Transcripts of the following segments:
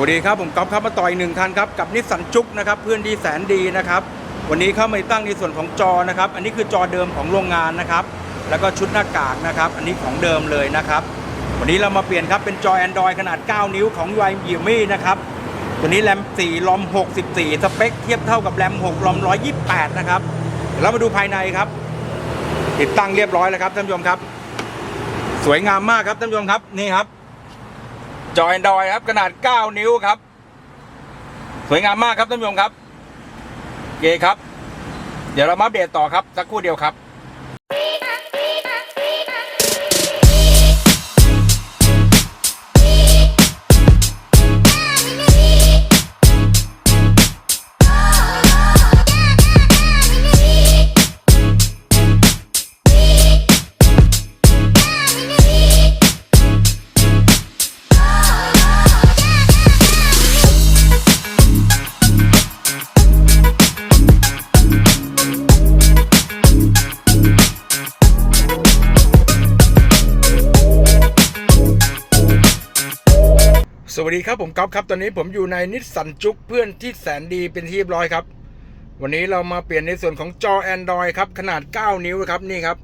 วัสดีครับผมก๊อฟครับมาต่ออีกหนึ่งคันครับกับนิสสันจุกนะครับเพื่อนที่แสนดีนะครับวันนี้เข้ามาตั้งในส่วนของจอนะครับ อันนี้คือจอเดิมของโรงงานนะครับ แล้วก็ชุดหน้ากากนะครับ อันนี้ของเดิมเลยนะครับ วันนี้เรามาเปลี่ยนครับเป็นจอ Android ขนาด 9 นิ้วของ y u m i นะครับตัวนี้แรม 4 ลอม 64 สเปคเทียบเท่ากับแรม 6 ลอม 128 นะครับเดี๋ยวเรามาดูภายในครับ ติดตั้งเรียบร้อยแล้วครับท่านผู้ชมครับ สวยงามมากครับท่านผู้ชมครับนี่ครับ จอยดอยครับ ขนาด 9 นิ้วครับ สวยงามมากครับท่านผู้ชมครับโอเคครับ เดี๋ยวเรามาอัปเดตต่อครับ สักครู่เดียวครับ สวัสดีครับผมก๊อฟครับ ตอนนี้ผมอยู่ในนิสสันจุกเพื่อนที่แสนดีเป็นที่เรียบร้อยครับ วันนี้เรามาเปลี่ยนในส่วนของจอ Android ครับ ขนาด 9 นิ้วครับนี่ครับ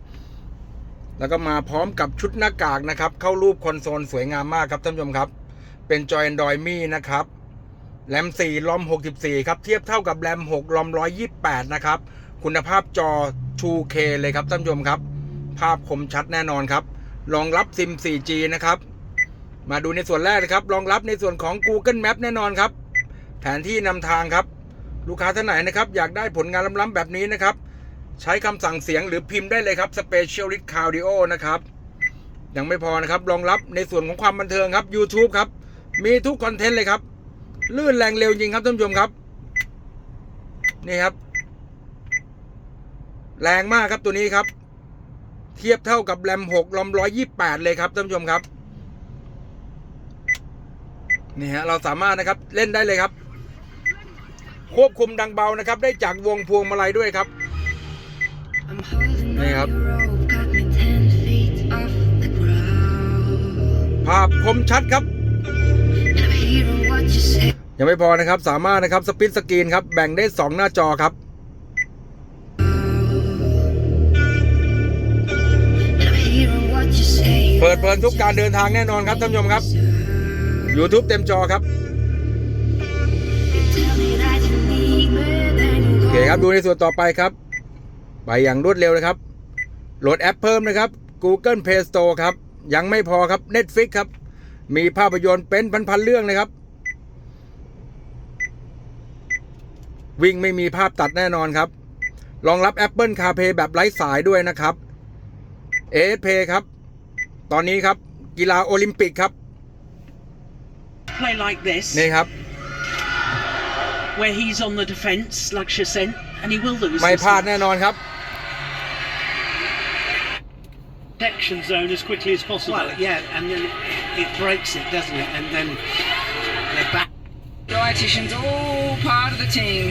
แล้วก็มาพร้อมกับชุดหน้ากากนะครับ เข้ารูปคอนโซลสวยงามมากครับท่านผู้ชมครับ เป็นจอ Android มีนะครับแรม 4 ลอม 64 ครับ เทียบเท่ากับแรม 6 ลอม 128 นะครับ คุณภาพจอ 2K เลยครับท่านผู้ชมครับ ภาพคมชัดแน่นอนครับรองรับซิม 4G นะครับ มาดูในส่วนแรกนะครับรองรับในส่วนของ Google Map แน่นอนครับ แผนที่นำทางครับ ลูกค้าท่านไหนนะครับ อยากได้ผลงานล้ำๆแบบนี้นะครับ ใช้คำสั่งเสียงหรือพิมพ์ได้เลยครับ Specialist Cardio นะครับ ยังไม่พอนะครับรองรับในส่วนของความบันเทิงครับ YouTube ครับ มีทุกคอนเทนต์เลยครับ ลื่นแรงเร็วจริงครับท่านผู้ชมครับ นี่ครับ แรงมากครับตัวนี้ครับ เทียบเท่ากับแรม6ลอม128 เลยครับท่านผู้ชมครับ นี่ฮะเราสามารถนะครับเล่นได้เลยครับ ควบคุมดังเบานะครับ ได้จากวงพวงมาลัยด้วยครับนี่ครับ ภาพคมชัดครับ ยังไม่พอนะครับสามารถนะครับสปิดสกรีนครับแบ่งได้ 2 หน้าจอครับเปิดเพลินทุกการเดินทางแน่นอนครับท่านผู้ชมครับ YouTube เต็มจอครับ โอเคครับดูในส่วนต่อไปครับ ไปอย่างรวดเร็วเลยครับ โหลดแอปเพิ่มนะครับ Google Play Store ครับ ยังไม่พอครับ Netflix ครับ มีภาพยนตร์เป็นพันๆเรื่องเลยครับ วิ่งไม่มีภาพตัดแน่นอนครับ รองรับ Apple CarPlay แบบไร้สายด้วยนะครับ ASP ครับ ตอนนี้ครับกีฬาโอลิมปิกครับ play like this, นี่ครับ where he's on the defence, like Chassin, and he will lose ไม่ this พลาด one. แน่นอนครับ protection zone as quickly as possible. Well, yeah, and then it breaks it, doesn't it? And then they're back. Dietitians all part of the team.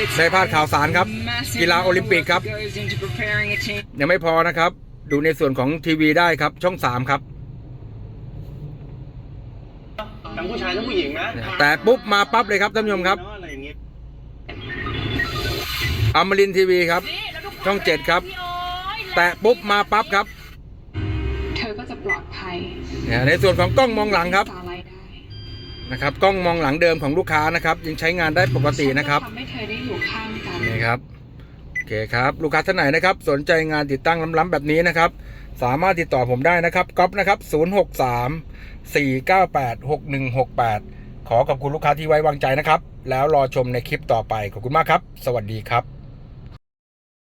It's ได้พลาดข่าวสารครับ massive กีฬาโอลิมปิกครับ work that goes into preparing a team. ยังไม่พอนะครับ ดูในส่วนของทีวีได้ครับ ช่อง 3 ครับ ทั้งผู้ชายทั้งผู้หญิงนะแต่ปุ๊บมาปั๊บเลยครับท่านผู้ชมครับเนอะอะไรอย่างเงี้ยอมรินทีวีครับ ช่อง7ครับ แต่ปุ๊บมาปั๊บครับ เธอก็จะปลอดภัยเนี่ยในส่วนของกล้องมองหลังครับสาไลด์ได้นะครับกล้องมองหลังเดิมของลูกค้านะครับ ยังใช้งานได้ปกตินะครับทำให้เธอได้อยู่ข้างกันนี่ครับโอเคครับ ลูกค้าท่านไหนนะครับ สนใจงานติดตั้งล้ำๆแบบนี้นะครับ สามารถติดต่อผมได้นะครับก๊อฟนะครับ 063 498 6168 ขอขอบคุณลูกค้าที่ไว้วางใจนะครับ แล้วรอชมในคลิปต่อไปขอบคุณมากครับ สวัสดีครับ